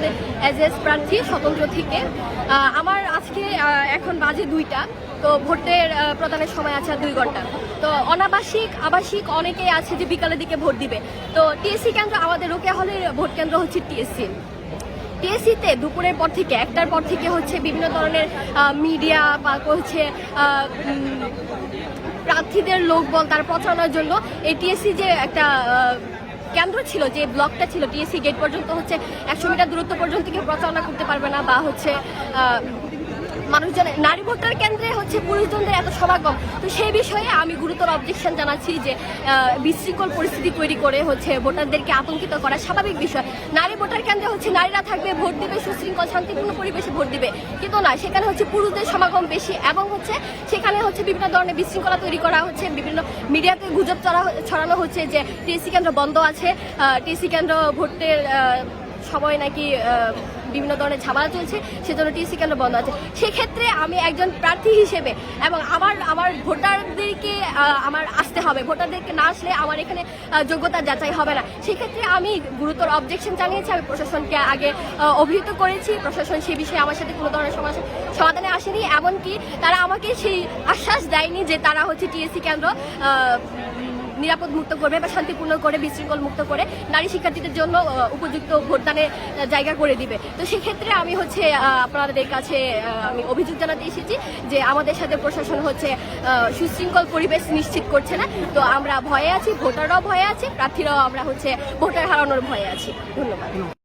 পরিষদে as S প্রার্থী স্বতন্ত্র থেকে। আমার আজকে এখন বাজে দুইটা, তো ভোটের প্রদানের সময় আছে দুই ঘণ্টা। তো অনাবাসিক, আবাসিক অনেকেই আছে যে বিকালের দিকে ভোট দিবে। তো টিএসসি কেন্দ্র, আমাদের রোকে হলের ভোট কেন্দ্র হচ্ছে টিএসসি। টিএসসিতে দুপুরের পর থেকে, একটার পর থেকে হচ্ছে বিভিন্ন ধরনের মিডিয়া বা হচ্ছে প্রার্থীদের লোকবল, তার প্রচারণার জন্য এই টিএসসি যে একটা কেন্দ্র ছিল, যে ব্লকটা ছিল, টিএসসি গেট পর্যন্ত হচ্ছে একশো মিটার দূরত্ব পর্যন্ত কেউ প্রচারণা করতে পারবে না বা হচ্ছে মানুষজন নারী ভোটার কেন্দ্রে হচ্ছে পুরুষজনদের এত সমাগম। তো সেই বিষয়ে আমি গুরুতর অবজেকশন জানাচ্ছি যে বিশৃঙ্খল পরিস্থিতি তৈরি করে হচ্ছে ভোটারদেরকে আতঙ্কিত করা স্বাভাবিক বিষয়। নারী ভোটার কেন্দ্রে হচ্ছে নারীরা থাকবে, ভোট দিবে, সুশৃঙ্খল, শান্তিপূর্ণ পরিবেশে ভোট দিবে। কিন্তু না, সেখানে হচ্ছে পুরুষদের সমাগম বেশি এবং হচ্ছে সেখানে হচ্ছে বিভিন্ন ধরনের বিশৃঙ্খলা তৈরি করা হচ্ছে, বিভিন্ন মিডিয়াতে গুজব ছড়া- ছড়ানো হচ্ছে যে, টিএসসি কেন্দ্র বন্ধ আছে। টিএসসি কেন্দ্র ভোটের সময় নাকি বিভিন্ন ধরনের ঝামেলা চলছে, সেজন্য টিসি কেন্দ্র বন্ধ আছে। সেক্ষেত্রে আমি একজন প্রার্থী হিসেবে এবং আমার আমার ভোটারদেরকে আমার আসতে হবে। ভোটারদেরকে না আসলে আমার এখানে যোগ্যতা যাচাই হবে না। সেক্ষেত্রে আমি গুরুতর অবজেকশন জানিয়েছি, আমি প্রশাসনকে আগে অভিহিত করেছি। প্রশাসন সে বিষয়ে আমার সাথে কোনো ধরনের সমস্যা সমাধানে আসেনি। এমনকি তারা আমাকে সেই আশ্বাস দেয়নি যে তারা হচ্ছে টিএসসি কেন্দ্র নিরাপদ মুক্ত করবে বা শান্তিপূর্ণ করে, বিশৃঙ্খল মুক্ত করে নারী শিক্ষার্থীদের জন্য উপযুক্ত ভোটদানের জায়গা করে দিবে। তো সেক্ষেত্রে আমি হচ্ছে আপনাদের কাছে আমি অভিযোগ জানাতে এসেছি যে আমাদের সাথে প্রশাসন হচ্ছে সুশৃঙ্খল পরিবেশ নিশ্চিত করছে না। তো আমরা ভয়ে আছি, ভোটাররাও ভয়ে আছি, প্রার্থীরাও আমরা হচ্ছে ভোটার হারানোর ভয়ে আছি। ধন্যবাদ।